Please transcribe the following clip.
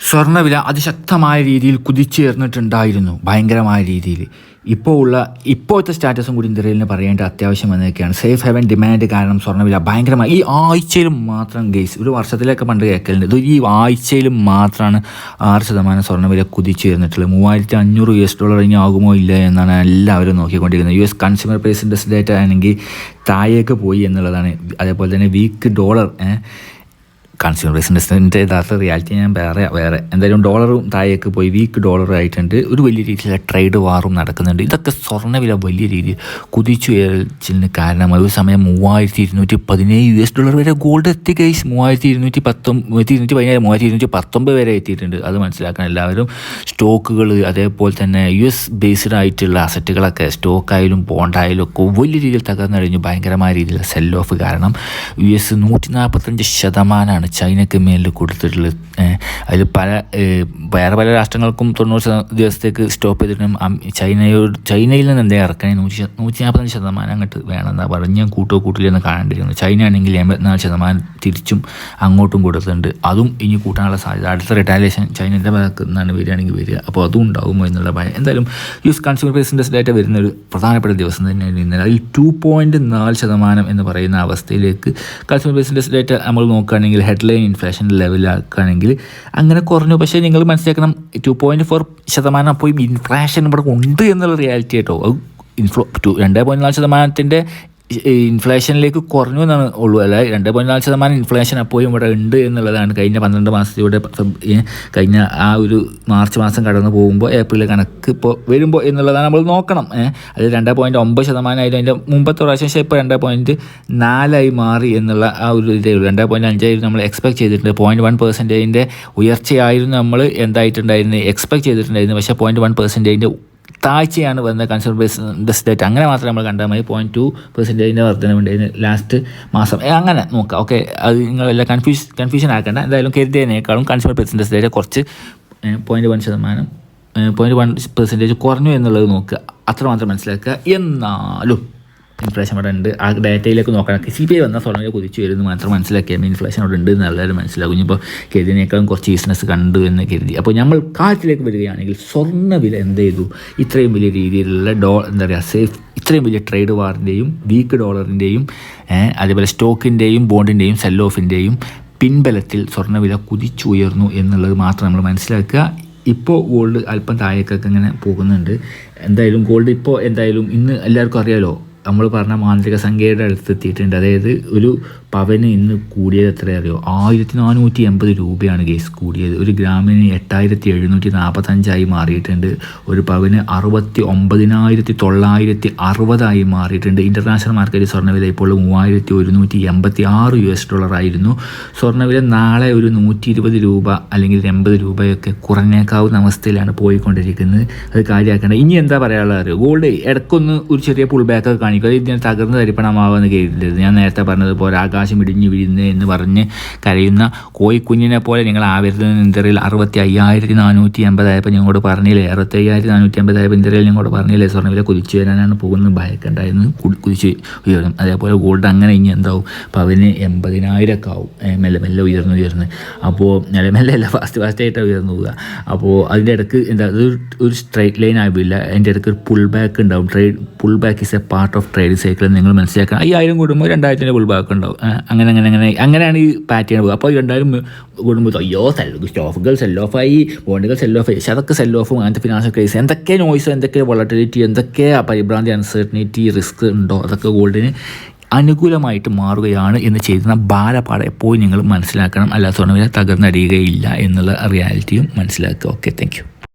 സ്വർണവില അതിശക്തമായ രീതിയിൽ കുതിച്ചുയർന്നിട്ടുണ്ടായിരുന്നു ഭയങ്കരമായ രീതിയിൽ. ഇപ്പോൾ ഉള്ള ഇപ്പോഴത്തെ സ്റ്റാറ്റസും കൂടി ഇന്ത്യയിൽ പറയേണ്ട അത്യാവശ്യം വന്നതൊക്കെയാണ്. സേഫ് ഹെവൻ ഡിമാൻഡ് കാരണം സ്വർണവില ഭയങ്കരമായി. ഈ ആഴ്ചയിൽ മാത്രം ഗെയ്സ് ഒരു വർഷത്തിലൊക്കെ പണ്ട് കേൾക്കലുണ്ട്. ഇത് ഈ ആഴ്ചയിൽ മാത്രമാണ് ആറ് ശതമാനം സ്വർണവില കുതിച്ചുയർന്നിട്ടുള്ളത്. മൂവായിരത്തി അഞ്ഞൂറ് യു എസ് ഡോളർ ഇനി ആകുമോ ഇല്ല എന്നാണ് എല്ലാവരും നോക്കിക്കൊണ്ടിരിക്കുന്നത്. U S consumer price index data ആണെങ്കിൽ താഴേക്ക് പോയി എന്നുള്ളതാണ്. അതേപോലെ തന്നെ വീക്ക് ഡോളർ കൺസ്യൂമർ ബിസിനസ്സിന്റെ യഥാർത്ഥ റിയാലിറ്റി ഞാൻ വേറെ വേറെ. എന്തായാലും ഡോളറും താഴേക്ക് പോയി വീക്ക് ഡോളർ ആയിട്ടുണ്ട്. ഒരു വലിയ രീതിയിലുള്ള ട്രേഡ് വാറും നടക്കുന്നുണ്ട്. ഇതൊക്കെ സ്വർണവില വലിയ രീതിയിൽ കുതിച്ചു ഉയർച്ചതിന് കാരണമായി ഒരു സമയം മൂവായിരത്തി ഇരുന്നൂറ്റി പതിനേഴ് യു എസ് ഡോളർ വരെ ഗോൾഡ് എത്തി കേസ് മൂവായിരത്തി ഇരുന്നൂറ്റി പത്തൊമ്പത് ഇരുന്നൂറ്റി പതിനേഴ് മൂവായിരത്തി ഇരുന്നൂറ്റി പത്തൊമ്പത് വരെ എത്തിയിട്ടുണ്ട്. അത് മനസ്സിലാക്കാൻ എല്ലാവരും സ്റ്റോക്കുകൾ അതേപോലെ തന്നെ യു എസ് ബേസ്ഡ് ആയിട്ടുള്ള അസറ്റുകളൊക്കെ സ്റ്റോക്കായാലും ബോണ്ടായാലും ഒക്കെ വലിയ രീതിയിൽ തകർന്നു കഴിഞ്ഞു ഭയങ്കരമായ രീതിയിലുള്ള സെൽ ഓഫ് കാരണം യു എസ് നൂറ്റി നാൽപ്പത്തഞ്ച് ശതമാനമാണ് ചൈനയ്ക്ക് മേലിൽ കൊടുത്തിട്ടുള്ളത്. അതിൽ പല വേറെ പല രാഷ്ട്രങ്ങൾക്കും തൊണ്ണൂറ് ദിവസത്തേക്ക് സ്റ്റോപ്പ് ചെയ്തിട്ടും ചൈനയോട് ചൈനയിൽ നിന്ന് എന്താ ഇറക്കണേ? നൂറ്റി നൂറ്റി നാൽപ്പത്തഞ്ച് ശതമാനം അങ്ങോട്ട് വേണമെന്നാ പറഞ്ഞ് കൂട്ടോ കൂട്ടില്ലെന്ന് കാണേണ്ടിയിരുന്നു. ചൈന ആണെങ്കിൽ എൺപത്തിനാല് ശതമാനം തിരിച്ചും അങ്ങോട്ടും കൊടുത്തിട്ടുണ്ട്. അതും ഇനി കൂട്ടാനുള്ള സാധ്യത. അടുത്ത റിട്ടാലിയേഷൻ ചൈനയുടെ ഭാഗത്ത് നിന്നാണ് വരികയാണെങ്കിൽ വരിക. അപ്പോൾ അതും ഉണ്ടാകുമോ എന്നുള്ള ഭയം. എന്തായാലും US consumer price index data വരുന്ന ഒരു പ്രധാനപ്പെട്ട ദിവസം തന്നെയാണ് ഇന്നലെ. അതിൽ ടു പോയിന്റ് നാല് ശതമാനം എന്ന് പറയുന്ന അവസ്ഥയിലേക്ക് കൺസ്യൂമർ പ്രൈസ് ഇൻഡെക്സ് ഡേറ്റ നമ്മൾ നോക്കുകയാണെങ്കിൽ ഹെഡ്ലൈൻ ഇൻഫ്ലേഷൻ ലെവലാക്കുകയാണെങ്കിൽ അങ്ങനെ കുറഞ്ഞു. പക്ഷേ നിങ്ങൾ മനസ്സിലാക്കണം ടു പോയിന്റ് ഫോർ ശതമാനം അപ്പോൾ ഇൻഫ്ലേഷൻ ഇവിടെ ഉണ്ട് എന്നുള്ള റിയാലിറ്റി കേട്ടോ ഇൻഫ്ലോ ടു രണ്ട് പോയിന്റ് നാല് ശതമാനത്തിന്റെ ഇൻഫ്ലേഷനിലേക്ക് കുറഞ്ഞു എന്നാണ് ഉള്ളൂ. അല്ല രണ്ട് പോയിന്റ് നാല് ശതമാനം ഇൻഫ്ലേഷൻ അപ്പോഴും ഇവിടെ ഉണ്ട് എന്നുള്ളതാണ്. കഴിഞ്ഞ പന്ത്രണ്ട് മാസത്തിലൂടെ കഴിഞ്ഞ ആ ഒരു മാർച്ച് മാസം കടന്നു പോകുമ്പോൾ ഏപ്രിൽ കണക്ക് ഇപ്പോൾ വരുമ്പോൾ എന്നുള്ളതാണ് നമ്മൾ നോക്കണം. അത് രണ്ട് പോയിന്റ് ഒമ്പത് ശതമാനമായിരുന്നു അതിന്റെ മുമ്പത്തെ പ്രാവശ്യം ഇപ്പോൾ രണ്ട് പോയിന്റ് നാലായി മാറി എന്നുള്ള ആ ഒരു ഇതേ ഉള്ളൂ. രണ്ട് പോയിന്റ് അഞ്ചായിരുന്നു നമ്മൾ എക്സ്പെക്ട് ചെയ്തിട്ടുണ്ട്. പോയിന്റ് വൺ പെർസെന്റേജിന്റെ ഉയർച്ചയായിരുന്നു നമ്മൾ എന്തായിട്ടുണ്ടായിരുന്നു എക്സ്പെക്ട് ചെയ്തിട്ടുണ്ടായിരുന്നു. പക്ഷേ പോയിന്റ് വൺ പെർസെന്റേജിന്റെ താഴ്ചയാണ് വന്ന കൺസ്യൂമർ ബേസ് ഡേറ്റ് അങ്ങനെ മാത്രമേ നമ്മൾ കണ്ടാൽ മതി. പോയിന്റ് ടു പെർസെന്റേജിന്റെ വർധനമുണ്ടായിരുന്നു ലാസ്റ്റ് മാസം. അങ്ങനെ നോക്കാം. ഓക്കെ അത് നിങ്ങൾ എല്ലാം കൺഫ്യൂസ് കൺഫ്യൂഷൻ ആക്കേണ്ട. എന്തായാലും കരുതിയതിനേക്കാളും കൺസ്യൂമർ ബേസിന്റെ ഡേറ്റ് കുറച്ച് പോയിന്റ് വൺ ശതമാനം പോയിന്റ് വൺ പെർസെന്റേജ് കുറഞ്ഞു എന്നുള്ളത് നോക്കുക. അത്രമാത്രം മനസ്സിലാക്കുക. എന്നാലും ഇൻഫ്ലേഷൻ അവിടെ ഉണ്ട്. ആ ഡാറ്റയിലേക്ക് നോക്കണം. സി പി ഐ വന്നാൽ സ്വർണം കുതിച്ചു വരുന്നു മാത്രം മനസ്സിലാക്കിയാൽ ഇൻഫ്ലേഷൻ അവിടെ ഉണ്ട് എന്ന് എല്ലാവരും മനസ്സിലാകും. ഇപ്പോൾ കരുതിനേക്കാളും കുറച്ച് ബിസിനസ് കണ്ടു എന്ന് കരുതി. അപ്പോൾ നമ്മൾ കാറ്റിലേക്ക് വരികയാണെങ്കിൽ സ്വർണ വില എന്ത് ചെയ്തു? ഇത്രയും വലിയ രീതിയിലുള്ള ഡോ എന്താ പറയുക സേഫ് ഇത്രയും വലിയ ട്രേഡ് വാറിന്റെയും വീക്ക് ഡോളറിന്റെയും അതേപോലെ സ്റ്റോക്കിന്റെയും ബോണ്ടിന്റെയും സെൽ ഓഫിന്റെയും പിൻബലത്തിൽ സ്വർണ സ്വർണവില കുതിച്ചുയർന്നു എന്നുള്ളത് മാത്രം നമ്മൾ മനസ്സിലാക്കുക. ഇപ്പോൾ ഗോൾഡ് അല്പം താഴേക്കൊക്കെ ഇങ്ങനെ പോകുന്നുണ്ട്. എന്തായാലും ഗോൾഡ് ഇപ്പോൾ എന്തായാലും ഇന്ന് എല്ലാവർക്കും അറിയാലോ നമ്മൾ പറഞ്ഞ മാന്ത്രിക സംഖ്യയുടെ അടുത്ത് എത്തിയിട്ടുണ്ട് അതായത് ഒരു പവന് ഇന്ന് കൂടിയത് എത്ര അറിയോ ആയിരത്തി നാനൂറ്റി എൺപത് രൂപയാണ് കേസ് കൂടിയത്. ഒരു ഗ്രാമിന് എട്ടായിരത്തി എഴുന്നൂറ്റി നാൽപ്പത്തഞ്ചായി മാറിയിട്ടുണ്ട്. ഒരു പവന് അറുപത്തി ഒമ്പതിനായിരത്തി തൊള്ളായിരത്തി അറുപതായി മാറിയിട്ടുണ്ട് ഇന്റർനാഷണൽ മാർക്കറ്റിൽ സ്വർണവില ഇപ്പോൾ മൂവായിരത്തി ഒരുന്നൂറ്റി എൺപത്തി ആറ് യു എസ് ഡോളർ ആയിരുന്നു. സ്വർണവില നാളെ ഒരു നൂറ്റി ഇരുപത് രൂപ അല്ലെങ്കിൽ എൺപത് രൂപയൊക്കെ കുറഞ്ഞേക്കാവുന്ന അവസ്ഥയിലാണ് പോയിക്കൊണ്ടിരിക്കുന്നത്. അത് കാര്യമാക്കേണ്ടത് ഇനി എന്താ പറയാനുള്ളത് അറിയോ? ഗോൾഡ് ഇടയ്ക്കൊന്ന് ഒരു ചെറിയ പുൾ ബാക്കൊക്കെ കാണിക്കും. അത് ഇതിനെ തകർന്ന് തരിപ്പണമാവുമെന്ന് കേട്ടിട്ടുണ്ട് ഞാൻ നേരത്തെ പറഞ്ഞതുപോലെ ആകാശം ഇടിഞ്ഞു വീഴുന്നു എന്ന് പറഞ്ഞ് കരയുന്ന കോയിക്കുഞ്ഞിനെ പോലെ നിങ്ങൾ ആവരുത് ഇന്ത്യയിൽ അറുപത്തി അയ്യായിരത്തി നാനൂറ്റി അമ്പതായപ്പോൾ ഞങ്ങളോട് പറഞ്ഞില്ലേ? അറുപത്തി അയ്യായിരത്തി നാനൂറ്റി അമ്പതായപ്പോൾ ഇന്ത്യയിൽ ഞങ്ങളോട് പറഞ്ഞില്ലേ? സ്വർണവില കുതിച്ചു വരാനാണ് പോകുന്നത്. ഭയക്കണ്ടായിരുന്നു. കുതിച്ച് ഉയർന്നു. അതേപോലെ ഗോൾഡ് അങ്ങനെ ഇനി എന്താവും? അപ്പോൾ അവന് എൺപതിനായിരമൊക്കെ ആവും. മെല്ലെ മെല്ലെ ഉയർന്നു ഉയർന്ന്. അപ്പോൾ മെല്ലെ മെല്ലെ അല്ല ഫാസ്റ്റ് ഫാസ്റ്റ് ആയിട്ടാണ് ഉയർന്നു പോവുക. അപ്പോൾ അതിന്റെ ഇടയ്ക്ക് എന്താ ഒരു സ്ട്രൈറ്റ് ലൈൻ ആവില്ല. അതിന്റെ ഇടയ്ക്ക് ഒരു പുൾ ബാക്ക് ഉണ്ടാവും. Trade pull back is a part of trade cycle നിങ്ങൾ മനസ്സിലാക്കണം. അയ്യായിരം കൂടുമ്പോൾ രണ്ടായിരത്തിന്റെ ഉൾഭാഗം ഉണ്ടാവും. അങ്ങനെ അങ്ങനെ അങ്ങനെ. അങ്ങനെയാണ് ഈ പാറ്റേൺ പോകുക അപ്പോൾ രണ്ടായിരം കൂടുമ്പോൾ അയ്യോ സെൽ സ്റ്റോഫുകൾ സെൽ ഓഫായി ബോണ്ടുകൾ സെൽ ഓഫ് പക്ഷേ അതൊക്കെ സെൽ ഓഫും അങ്ങനത്തെ ഫിനാൻഷ്യൽ ക്രൈസ് എന്തൊക്കെ നോയ്സ് എന്തൊക്കെ വോളട്ടിലിറ്റി എന്തൊക്കെ പരിഭ്രാന്തി അൺസർട്ടനിറ്റി റിസ്ക് ഉണ്ടോ? അതൊക്കെ ഗോൾഡിന് അനുകൂലമായിട്ട് മാറുകയാണ് എന്ന് ചെയ്യുന്ന ബാലപാഠം എപ്പോഴും നിങ്ങൾ മനസ്സിലാക്കണം. അല്ലാത്തവണ്ണം തകർന്നടിയുകയില്ല എന്നുള്ള റിയാലിറ്റിയും മനസ്സിലാക്കുക. Okay thank